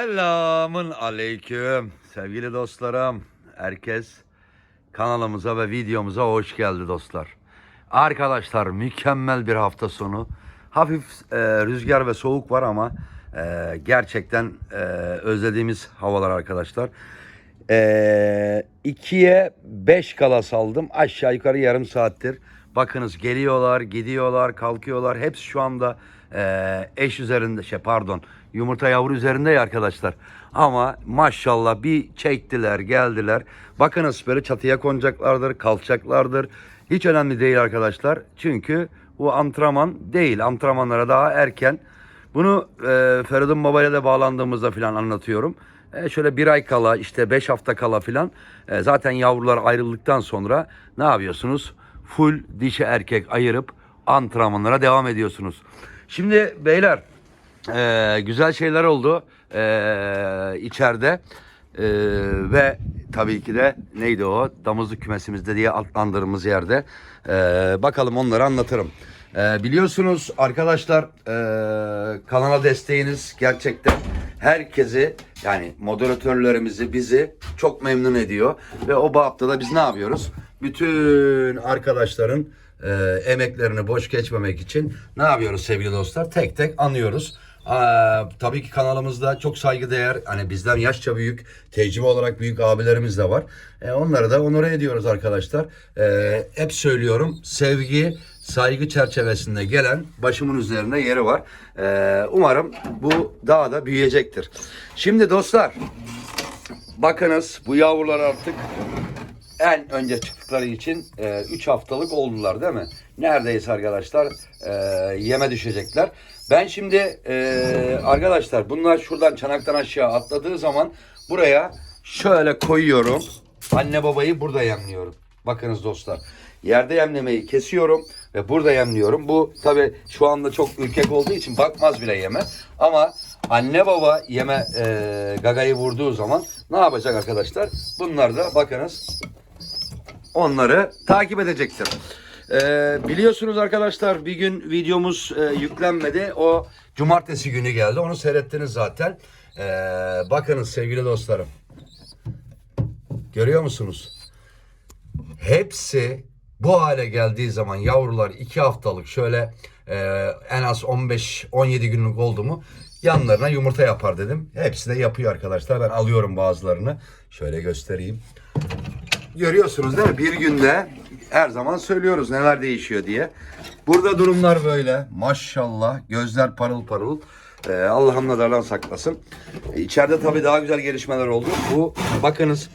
Selamun aleyküm sevgili dostlarım. Herkes kanalımıza ve videomuza hoş geldi dostlar. Arkadaşlar mükemmel bir hafta sonu. Hafif e, rüzgar ve soğuk var ama e, gerçekten e, özlediğimiz havalar arkadaşlar. E, 2'ye 5 kala saldım. Aşağı yukarı yarım saattir. Bakınız geliyorlar, gidiyorlar, kalkıyorlar. Hepsi şu anda e, eş üzerinde, şey pardon, yumurta yavru üzerinde arkadaşlar. Ama maşallah bir çektiler, geldiler. Bakınız böyle çatıya konacaklardır, kalkacaklardır. Hiç önemli değil arkadaşlar. Çünkü bu antrenman değil. Antrenmanlara daha erken. Bunu e, Feridun Baba ile de bağlandığımızda falan anlatıyorum. E, şöyle bir ay kala işte beş hafta kala falan e, zaten yavrular ayrıldıktan sonra ne yapıyorsunuz? Full dişi erkek ayırıp antrenmanlara devam ediyorsunuz. Şimdi beyler e, güzel şeyler oldu e, içeride. E, ve tabii ki de neydi o damızlık kümesimizde diye adlandırdığımız yerde E, bakalım onları anlatırım. E, biliyorsunuz arkadaşlar e, kanala desteğiniz gerçekten herkesi yani moderatörlerimizi bizi çok memnun ediyor ve o da biz ne yapıyoruz? Bütün arkadaşların e, emeklerini boş geçmemek için ne yapıyoruz sevgili dostlar? Tek tek anıyoruz. Tabii ki kanalımızda çok saygıdeğer hani bizden yaşça büyük tecrübe olarak büyük abilerimiz de var. E, onları da onore ediyoruz arkadaşlar. E, hep söylüyorum sevgi saygı çerçevesinde gelen başımın üzerinde yeri var. E, umarım bu daha da büyüyecektir. Şimdi dostlar bakınız bu yavrular artık en önce çıktıkları için 3 haftalık oldular değil mi? Neredeyse arkadaşlar e, yeme düşecekler. Ben şimdi e, arkadaşlar bunlar şuradan çanaktan aşağı atladığı zaman buraya şöyle koyuyorum. Anne babayı burada yemliyorum. Bakınız dostlar. Yerde yemlemeyi kesiyorum ve burada yemliyorum. Bu tabi şu anda çok ürkek olduğu için bakmaz bile yeme. Ama anne baba yeme e, gagayı vurduğu zaman ne yapacak arkadaşlar? Bunlar da bakınız onları takip edecektir. Ee, biliyorsunuz arkadaşlar bir gün videomuz e, yüklenmedi. O cumartesi günü geldi. Onu seyrettiniz zaten. Ee, bakınız sevgili dostlarım. Görüyor musunuz? Hepsi bu hale geldiği zaman yavrular 2 haftalık şöyle e, en az 15-17 günlük oldu mu yanlarına yumurta yapar dedim. Hepsi de yapıyor arkadaşlar. Ben alıyorum bazılarını. Şöyle göstereyim. Görüyorsunuz değil mi? Bir günde her zaman söylüyoruz neler değişiyor diye. Burada durumlar böyle. Maşallah. Gözler parıl parıl. Ee, Allah'ım nazardan saklasın. Ee, tabii daha güzel gelişmeler oldu. Bu bakınız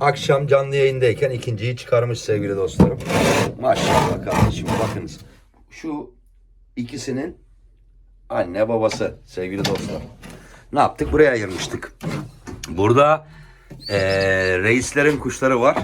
akşam canlı yayındayken ikinciyi çıkarmış sevgili dostlarım. Maşallah kardeşim bakınız. Şu ikisinin anne babası sevgili dostlar. Ne yaptık? Buraya ayırmıştık. Burada eee, reislerin kuşları var.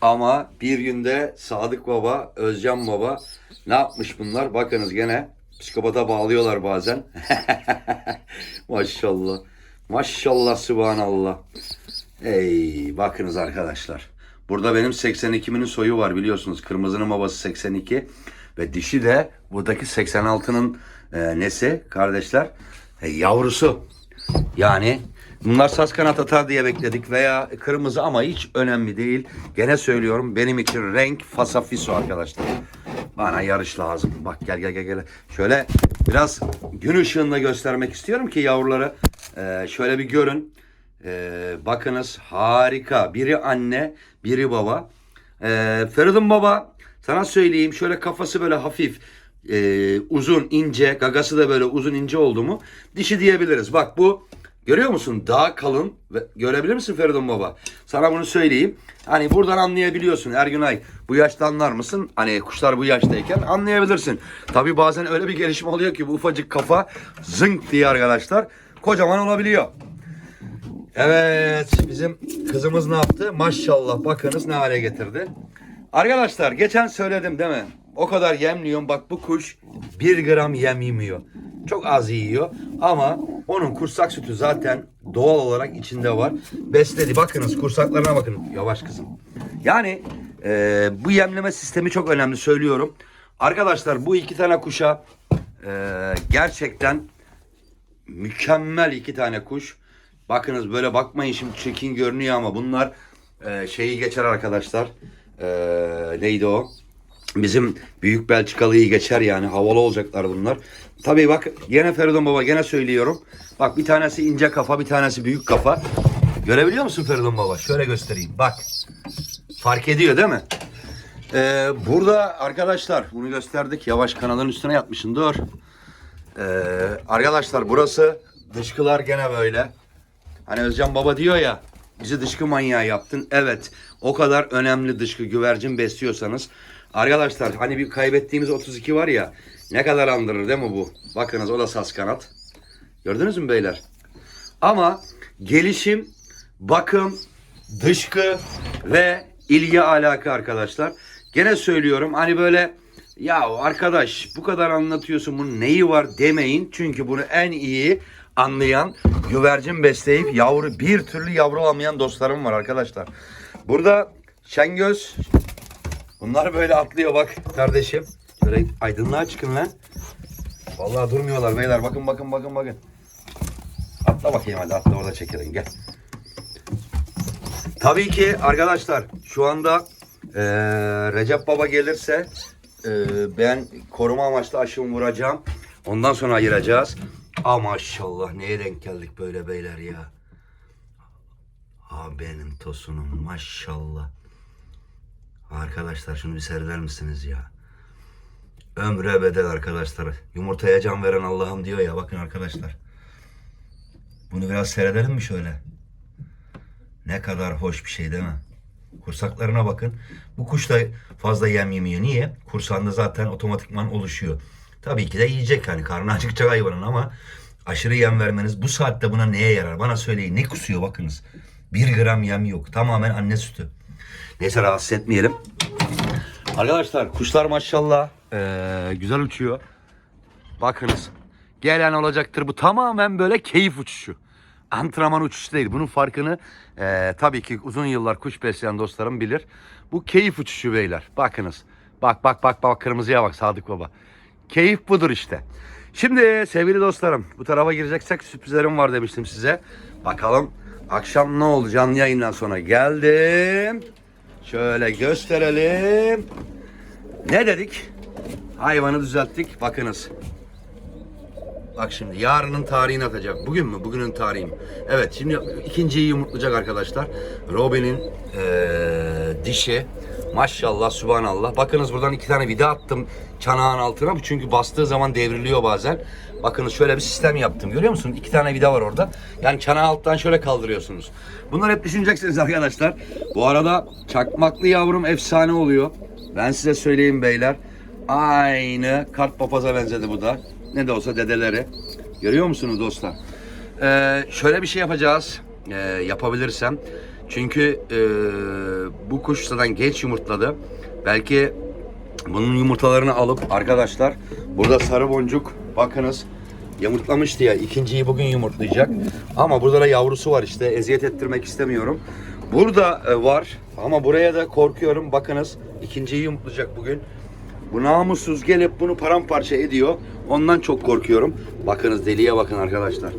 Ama bir günde Sadık Baba, Özcan Baba ne yapmış bunlar? Bakınız gene psikopata bağlıyorlar bazen. Maşallah. Maşallah Sübhanallah. Ey bakınız arkadaşlar. Burada benim 82'minin soyu var biliyorsunuz. Kırmızının babası 82 ve dişi de buradaki 86'nın e, nesi kardeşler? E, yavrusu. Yani bunlar saz kanat atar diye bekledik veya kırmızı ama hiç önemli değil. Gene söylüyorum benim için renk fasafiso arkadaşlar. Bana yarış lazım. Bak gel gel gel gel. Şöyle biraz gün ışığında göstermek istiyorum ki yavruları e, şöyle bir görün. E, bakınız harika. Biri anne, biri baba. E, Feridun baba sana söyleyeyim şöyle kafası böyle hafif e, uzun ince gagası da böyle uzun ince oldu mu dişi diyebiliriz. Bak bu görüyor musun daha kalın ve görebilir misin Feridun baba? Sana bunu söyleyeyim. Hani buradan anlayabiliyorsun Ergünay. Bu yaşta anlar mısın? Hani kuşlar bu yaştayken anlayabilirsin. Tabi bazen öyle bir gelişme oluyor ki bu ufacık kafa zınk diye arkadaşlar kocaman olabiliyor. Evet bizim kızımız ne yaptı? Maşallah bakınız ne hale getirdi. Arkadaşlar geçen söyledim değil mi? O kadar yemliyorum bak bu kuş bir gram yem yemiyor. Çok az yiyor ama onun kursak sütü zaten doğal olarak içinde var. Besledi bakınız kursaklarına bakın. Yavaş kızım. Yani e, bu yemleme sistemi çok önemli söylüyorum. Arkadaşlar bu iki tane kuşa e, gerçekten mükemmel iki tane kuş. Bakınız böyle bakmayın şimdi çekin görünüyor ama bunlar e, şeyi geçer arkadaşlar. E, neydi o? Bizim Büyük Belçikalı'yı geçer yani havalı olacaklar bunlar. Tabii bak gene Feridun Baba gene söylüyorum. Bak bir tanesi ince kafa bir tanesi büyük kafa. Görebiliyor musun Feridun Baba? Şöyle göstereyim bak. Fark ediyor değil mi? Ee, burada arkadaşlar bunu gösterdik. Yavaş kanalın üstüne yatmışsın dur. Ee, arkadaşlar burası dışkılar gene böyle. Hani Özcan Baba diyor ya bizi dışkı manyağı yaptın. Evet o kadar önemli dışkı güvercin besliyorsanız. Arkadaşlar hani bir kaybettiğimiz 32 var ya ne kadar andırır değil mi bu? Bakınız o da sas kanat. Gördünüz mü beyler? Ama gelişim, bakım, dışkı ve ilgi alaka arkadaşlar. Gene söylüyorum hani böyle ya arkadaş bu kadar anlatıyorsun bunun neyi var demeyin. Çünkü bunu en iyi anlayan güvercin besleyip yavru bir türlü yavru alamayan dostlarım var arkadaşlar. Burada Şengöz bunlar böyle atlıyor bak kardeşim. Böyle aydınlığa çıkın lan. Vallahi durmuyorlar beyler bakın bakın bakın bakın. Atla bakayım hadi atla orada çekelim gel. Tabii ki arkadaşlar şu anda eee, Recep Baba gelirse eee, ben koruma amaçlı aşımı vuracağım. Ondan sonra ayıracağız. Aa maşallah neye denk geldik böyle beyler ya. Ha benim tosunum maşallah. Arkadaşlar şunu bir seyreder misiniz ya? Ömre bedel arkadaşlar. Yumurtaya can veren Allah'ım diyor ya bakın arkadaşlar. Bunu biraz seyredelim mi şöyle? Ne kadar hoş bir şey değil mi? Kursaklarına bakın. Bu kuş da fazla yem yemiyor. Niye? Kursağında zaten otomatikman oluşuyor. Tabii ki de yiyecek hani karnı acıkacak hayvanın ama aşırı yem vermeniz bu saatte buna neye yarar? Bana söyleyin. Ne kusuyor bakınız. Bir gram yem yok. Tamamen anne sütü. Neyse rahatsız etmeyelim. Arkadaşlar kuşlar maşallah eee, güzel uçuyor. Bakınız. Gelen olacaktır. Bu tamamen böyle keyif uçuşu. Antrenman uçuşu değil. Bunun farkını eee, tabii ki uzun yıllar kuş besleyen dostlarım bilir. Bu keyif uçuşu beyler. Bakınız. Bak bak bak bak kırmızıya bak Sadık Baba. Keyif budur işte. Şimdi sevgili dostlarım bu tarafa gireceksek sürprizlerim var demiştim size. Bakalım akşam ne oldu canlı yayından sonra geldim. Şöyle gösterelim. Ne dedik? Hayvanı düzelttik. Bakınız. Bak şimdi yarının tarihini atacak. Bugün mü? Bugünün tarihi mi? Evet şimdi ikinciyi yumurtlayacak arkadaşlar. Robin'in eee, dişi. Maşallah subhanallah. Bakınız buradan iki tane vida attım çanağın altına. Bu Çünkü bastığı zaman devriliyor bazen. Bakınız şöyle bir sistem yaptım. Görüyor musunuz? İki tane vida var orada. Yani çanağı alttan şöyle kaldırıyorsunuz. Bunlar hep düşüneceksiniz arkadaşlar. Bu arada çakmaklı yavrum efsane oluyor. Ben size söyleyeyim beyler. Aynı kart papaza benzedi bu da. Ne de olsa dedeleri. Görüyor musunuz dostlar? Ee, şöyle bir şey yapacağız. Ee, yapabilirsem. Çünkü bu kuş zaten geç yumurtladı. Belki bunun yumurtalarını alıp arkadaşlar burada sarı boncuk bakınız yumurtlamıştı ya ikinciyi bugün yumurtlayacak. Ama burada da yavrusu var işte eziyet ettirmek istemiyorum. Burada e, var ama buraya da korkuyorum bakınız ikinciyi yumurtlayacak bugün. Bu namussuz gelip bunu paramparça ediyor. Ondan çok korkuyorum. Bakınız deliye bakın arkadaşlar.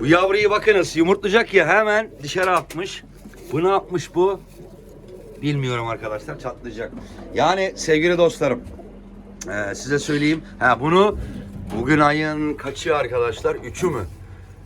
Bu yavruyu bakınız yumurtlayacak ya hemen dışarı atmış. Bu ne yapmış bu? Bilmiyorum arkadaşlar çatlayacak. Yani sevgili dostlarım ee, size söyleyeyim. Ha bunu bugün ayın kaçı arkadaşlar? Üçü mü?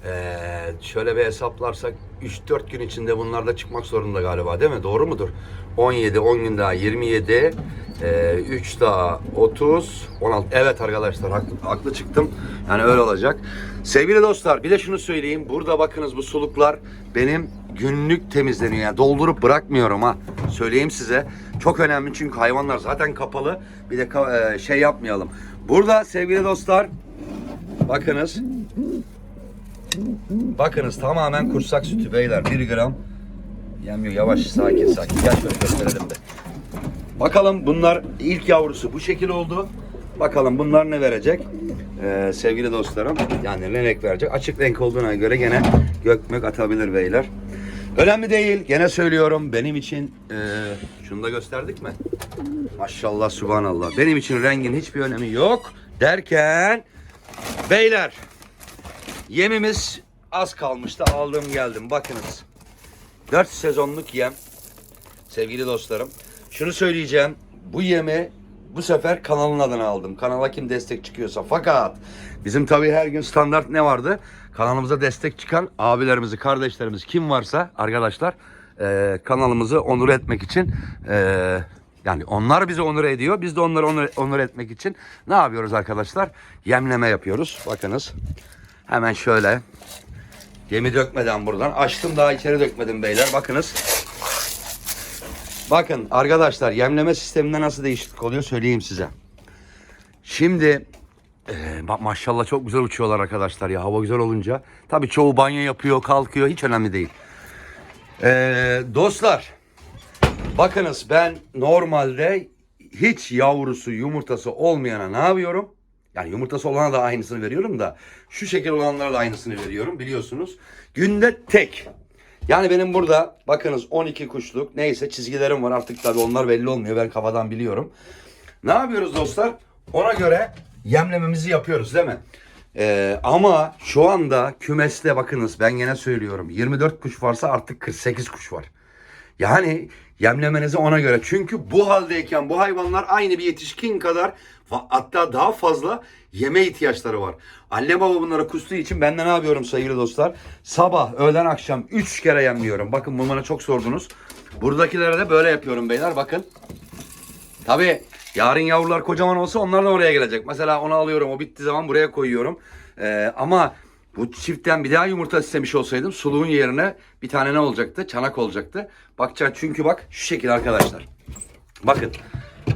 Ee, şöyle bir hesaplarsak 3-4 gün içinde bunlar da çıkmak zorunda galiba değil mi? Doğru mudur? 17, 10 gün daha 27, e, 3 daha 30, 16. Evet arkadaşlar haklı, haklı çıktım. Yani öyle olacak. Sevgili dostlar bir de şunu söyleyeyim. Burada bakınız bu suluklar benim günlük temizleniyor. Yani doldurup bırakmıyorum ha. Söyleyeyim size. Çok önemli çünkü hayvanlar zaten kapalı. Bir de ka- e, şey yapmayalım. Burada sevgili dostlar bakınız. Bakınız tamamen kursak sütü beyler 1 gram. Yemiyor yavaş sakin sakin. Gel şöyle gösterelim de. Bakalım bunlar ilk yavrusu bu şekil oldu. Bakalım bunlar ne verecek? Ee, sevgili dostlarım. Yani renk verecek? Açık renk olduğuna göre gene gökmök atabilir beyler. Önemli değil. Gene söylüyorum. Benim için e, şunu da gösterdik mi? Maşallah subhanallah. Benim için rengin hiçbir önemi yok. Derken beyler Yemimiz az kalmıştı aldım geldim bakınız. 4 sezonluk yem sevgili dostlarım. Şunu söyleyeceğim. Bu yemi bu sefer kanalın adına aldım. Kanala kim destek çıkıyorsa. Fakat bizim tabii her gün standart ne vardı? Kanalımıza destek çıkan abilerimizi, kardeşlerimiz kim varsa arkadaşlar e, kanalımızı onur etmek için e, yani onlar bizi onur ediyor. Biz de onları onur, onur etmek için ne yapıyoruz arkadaşlar? Yemleme yapıyoruz. Bakınız. Hemen şöyle yemi dökmeden buradan açtım daha içeri dökmedim beyler. Bakınız. Bakın arkadaşlar yemleme sisteminde nasıl değişiklik oluyor söyleyeyim size. Şimdi e, bak maşallah çok güzel uçuyorlar arkadaşlar ya hava güzel olunca. Tabii çoğu banyo yapıyor kalkıyor hiç önemli değil. E, dostlar bakınız ben normalde hiç yavrusu yumurtası olmayana ne yapıyorum? Yani yumurtası olana da aynısını veriyorum da şu şekil olanlara da aynısını veriyorum biliyorsunuz. Günde tek. Yani benim burada bakınız 12 kuşluk neyse çizgilerim var artık tabii onlar belli olmuyor ben kafadan biliyorum. Ne yapıyoruz dostlar? Ona göre yemlememizi yapıyoruz değil mi? Ee, ama şu anda kümeste bakınız ben gene söylüyorum 24 kuş varsa artık 48 kuş var. Yani yemlemenizi ona göre. Çünkü bu haldeyken bu hayvanlar aynı bir yetişkin kadar hatta daha fazla yeme ihtiyaçları var. Anne baba bunlara kustuğu için ben de ne yapıyorum sevgili dostlar? Sabah, öğlen, akşam 3 kere yemliyorum. Bakın bunu bana çok sordunuz. Buradakilere de böyle yapıyorum beyler bakın. Tabii yarın yavrular kocaman olsa onlar da oraya gelecek. Mesela onu alıyorum o bittiği zaman buraya koyuyorum. Ee, ama bu çiftten bir daha yumurta istemiş olsaydım suluğun yerine bir tane ne olacaktı? Çanak olacaktı. Bakacağız çünkü bak şu şekil arkadaşlar. Bakın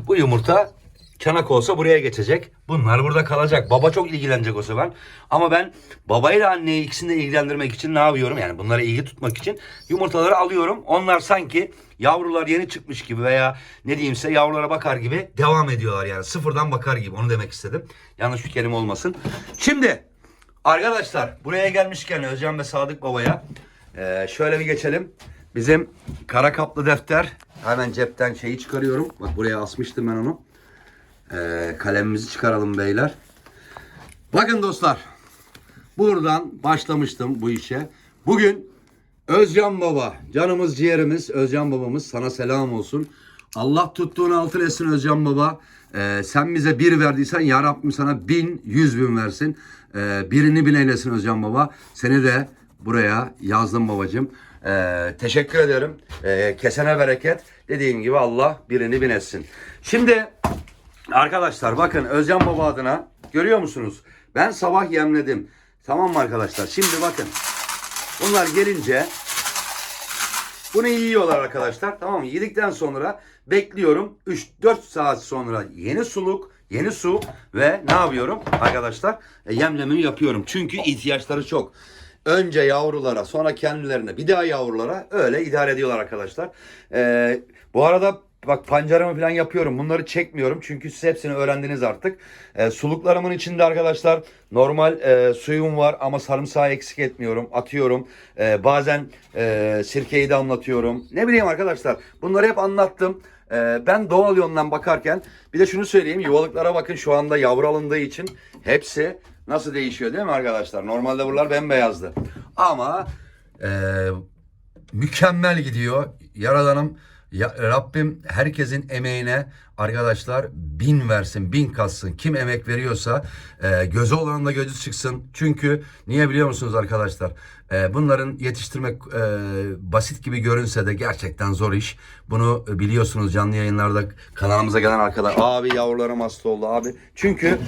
bu yumurta çanak olsa buraya geçecek. Bunlar burada kalacak. Baba çok ilgilenecek o sefer. Ama ben babayla anneyi ikisini de ilgilendirmek için ne yapıyorum? Yani bunlara ilgi tutmak için yumurtaları alıyorum. Onlar sanki yavrular yeni çıkmış gibi veya ne diyeyimse yavrulara bakar gibi devam ediyorlar yani. Sıfırdan bakar gibi onu demek istedim. Yanlış bir kelime olmasın. Şimdi arkadaşlar buraya gelmişken Özcan ve Sadık Baba'ya eee, şöyle bir geçelim. Bizim kara kaplı defter. Hemen cepten şeyi çıkarıyorum. Bak buraya asmıştım ben onu. Ee, kalemimizi çıkaralım beyler. Bakın dostlar. Buradan başlamıştım bu işe. Bugün Özcan Baba, canımız ciğerimiz Özcan Babamız sana selam olsun. Allah tuttuğunu altın etsin Özcan Baba. Ee, sen bize bir verdiysen ya Rabbim sana bin, yüz bin versin. Ee, birini bin eylesin Özcan Baba. Seni de buraya yazdım babacığım. Ee, teşekkür ederim. Ee, kesene bereket. Dediğim gibi Allah birini bin etsin. Şimdi Arkadaşlar bakın Özcan Baba adına görüyor musunuz? Ben sabah yemledim. Tamam mı arkadaşlar? Şimdi bakın. Bunlar gelince bunu yiyorlar arkadaşlar. Tamam mı? Yedikten sonra bekliyorum. 3-4 saat sonra yeni suluk, yeni su ve ne yapıyorum arkadaşlar? E, yemlemini yapıyorum. Çünkü ihtiyaçları çok. Önce yavrulara sonra kendilerine bir daha yavrulara öyle idare ediyorlar arkadaşlar. E, bu arada Bak pancarımı falan yapıyorum. Bunları çekmiyorum çünkü siz hepsini öğrendiniz artık. E, suluklarımın içinde arkadaşlar normal e, suyum var ama sarımsağı eksik etmiyorum. Atıyorum. E, bazen e, sirkeyi de anlatıyorum. Ne bileyim arkadaşlar. Bunları hep anlattım. E, ben doğal yönden bakarken bir de şunu söyleyeyim. Yuvalıklara bakın şu anda yavru alındığı için hepsi nasıl değişiyor değil mi arkadaşlar? Normalde buralar bembeyazdı. Ama e, mükemmel gidiyor. Yaradanım ya, Rabbim herkesin emeğine arkadaşlar bin versin, bin katsın. Kim emek veriyorsa e, gözü olan da gözü çıksın. Çünkü niye biliyor musunuz arkadaşlar? E, bunların yetiştirmek e, basit gibi görünse de gerçekten zor iş. Bunu biliyorsunuz canlı yayınlarda kanalımıza gelen arkadaşlar. Abi yavrularım hasta oldu abi. Çünkü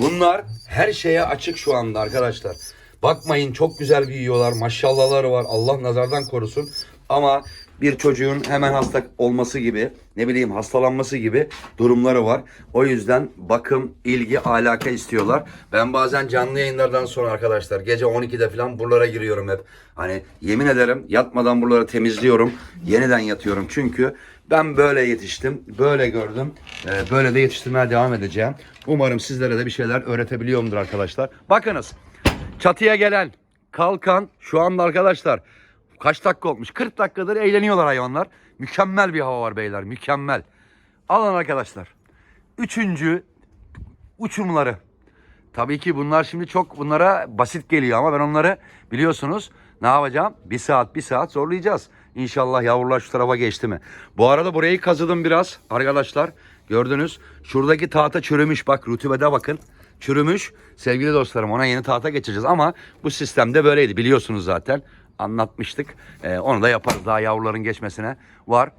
bunlar her şeye açık şu anda arkadaşlar. Bakmayın çok güzel büyüyorlar. Maşallahları var. Allah nazardan korusun. Ama bir çocuğun hemen hasta olması gibi, ne bileyim hastalanması gibi durumları var. O yüzden bakım, ilgi, alaka istiyorlar. Ben bazen canlı yayınlardan sonra arkadaşlar gece 12'de falan buralara giriyorum hep. Hani yemin ederim yatmadan buraları temizliyorum. Yeniden yatıyorum çünkü ben böyle yetiştim, böyle gördüm. Ee, böyle de yetiştirmeye devam edeceğim. Umarım sizlere de bir şeyler öğretebiliyorumdur arkadaşlar. Bakınız çatıya gelen, kalkan şu anda arkadaşlar Kaç dakika olmuş? 40 dakikadır eğleniyorlar hayvanlar. Mükemmel bir hava var beyler. Mükemmel. Alın arkadaşlar. Üçüncü uçumları. Tabii ki bunlar şimdi çok bunlara basit geliyor ama ben onları biliyorsunuz ne yapacağım? Bir saat bir saat zorlayacağız. İnşallah yavrular şu tarafa geçti mi? Bu arada burayı kazıdım biraz arkadaşlar. Gördünüz. Şuradaki tahta çürümüş bak rutubede bakın. Çürümüş. Sevgili dostlarım ona yeni tahta geçeceğiz ama bu sistemde böyleydi biliyorsunuz zaten. Anlatmıştık. Ee, onu da yaparız daha yavruların geçmesine var.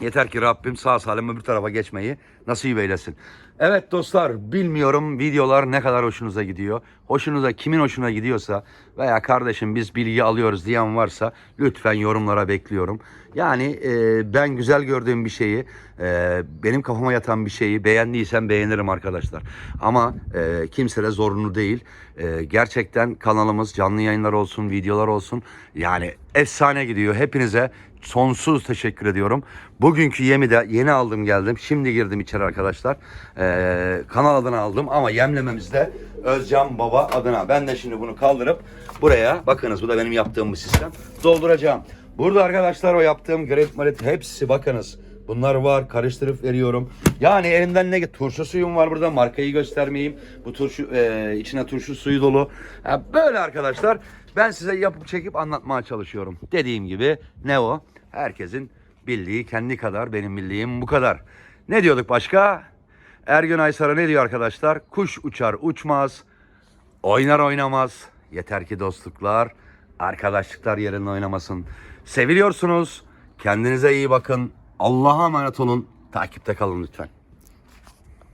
Yeter ki Rabbim sağ salim öbür tarafa geçmeyi nasip eylesin. Evet dostlar bilmiyorum videolar ne kadar hoşunuza gidiyor. Hoşunuza kimin hoşuna gidiyorsa veya kardeşim biz bilgi alıyoruz diyen varsa lütfen yorumlara bekliyorum. Yani e, ben güzel gördüğüm bir şeyi e, benim kafama yatan bir şeyi beğendiysem beğenirim arkadaşlar. Ama e, kimse de zorunlu değil. E, gerçekten kanalımız canlı yayınlar olsun videolar olsun yani efsane gidiyor. Hepinize sonsuz teşekkür ediyorum. Bugünkü yemi de yeni aldım geldim. Şimdi girdim içeri arkadaşlar. Ee, kanal adına aldım ama yemlememizde Özcan Baba adına. Ben de şimdi bunu kaldırıp buraya bakınız bu da benim yaptığım bir sistem. Dolduracağım. Burada arkadaşlar o yaptığım Great Marit hepsi bakınız. Bunlar var karıştırıp veriyorum. Yani elimden ne turşu suyum var burada markayı göstermeyeyim. Bu turşu e, içine turşu suyu dolu. Ha, böyle arkadaşlar ben size yapıp çekip anlatmaya çalışıyorum. Dediğim gibi ne o? Herkesin bildiği kendi kadar benim bildiğim bu kadar. Ne diyorduk başka? Ergün Aysar'a ne diyor arkadaşlar? Kuş uçar uçmaz, oynar oynamaz. Yeter ki dostluklar, arkadaşlıklar yerinde oynamasın. Seviliyorsunuz. Kendinize iyi bakın. Allah'a emanet olun. Takipte kalın lütfen.